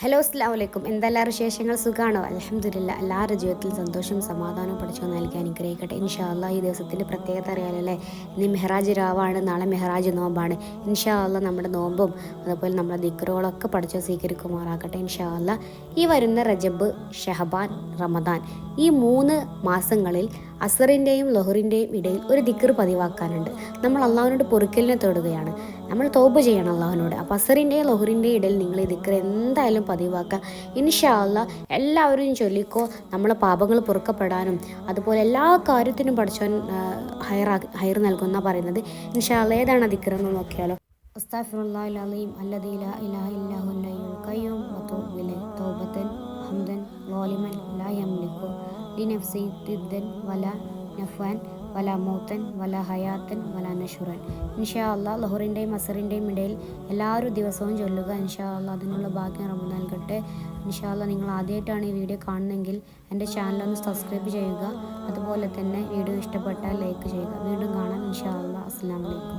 Hello അസ്ലാം വലൈക്കും എന്തെല്ലാവരും വിശേഷങ്ങൾ? സുഖമാണോ അലഹമില്ല എല്ലാവരുടെ ജീവിതത്തിൽ സന്തോഷം സമാധാനം പഠിച്ചു നൽകി അനുഗ്രഹിക്കട്ടെ. ഇൻഷാല്ല ഈ ദിവസത്തിന്റെ പ്രത്യേകത അറിയാലല്ലേ? ഇനി മെഹ്റാജ് രാവാണ് നാളെ മെഹ്റാജ് നോമ്പാണ്. ഇൻഷാല്ല നമ്മുടെ നോമ്പും അതുപോലെ നമ്മുടെ ദിക്റുകളൊക്കെ പഠിച്ചോ സ്വീകരിക്കുമാറാക്കട്ടെ ഇൻഷാല്ല ഈ വരുന്ന റജബ് ഷഹബാൻ റമദാൻ ഈ മൂന്ന് മാസങ്ങളിൽ അസറിന്റെയും ലൊഹറിന്റെയും ഇടയിൽ ഒരു ദിക്കർ പതിവാക്കാനുണ്ട്. നമ്മൾ അള്ളാഹുവിനോട് പൊറുക്കലിനെ തേടുകയാണ്. നമ്മൾ തോപ്പ് ചെയ്യണം അള്ളാഹുവിനോട്. അപ്പോൾ അസറിന്റെയും ലൊഹറിന്റെയും ഇടയിൽ നിങ്ങൾ ഇതിക്കറി എന്തായാലും പതിവാക്കുക. ഇൻഷാ അല്ലാ എല്ലാവരും ചൊല്ലിക്കോ നമ്മളെ പാപങ്ങൾ പൊറുക്കപ്പെടാനും അതുപോലെ എല്ലാ കാര്യത്തിനും പഠിച്ചവൻ ഹയർ ഹയർ നൽകുന്ന പറയുന്നത്. ഇൻഷാ അല്ലാ ഏതാണ് ദിക്കർ എന്ന് നോക്കിയാലോ? അസ്താഫിറുല്ലാഹിം അല്ലദീ ലാ ഇലാഹ ഇല്ലാഹു അൽ ഖയ്യൂം വതൂബു ഹംദൻ ളാലിമൻ ലാ യംലിക്കു ലിനഫ്സി തിദ്ദൻ വല നഫ്വാൻ വല മൗത്തൻ വല ഹയാത്തൻ വല നഷുറൻ. ഇൻഷാ അല്ലാ ലഹുറിന്റെയും അസറിന്റെയും ഇടയിൽ എല്ലാവരും ദിവസവും ചൊല്ലുക. ഇൻഷാ അല്ലാ അതിനുള്ള ഭാഗ്യം റബ്ബ് നൽകട്ടെ. ഇൻഷാ അല്ലാ നിങ്ങൾ ആദ്യമായിട്ടാണ് ഈ വീഡിയോ കാണുന്നതെങ്കിൽ എന്റെ ചാനൽ ഒന്ന് സബ്സ്ക്രൈബ് ചെയ്യുക. അതുപോലെ തന്നെ വീഡിയോ ഇഷ്ടപ്പെട്ടാൽ ലൈക്ക് ചെയ്യുക. വീണ്ടും കാണാം. ഇൻഷാ അല്ലാ അസ്സാം വലൈക്കും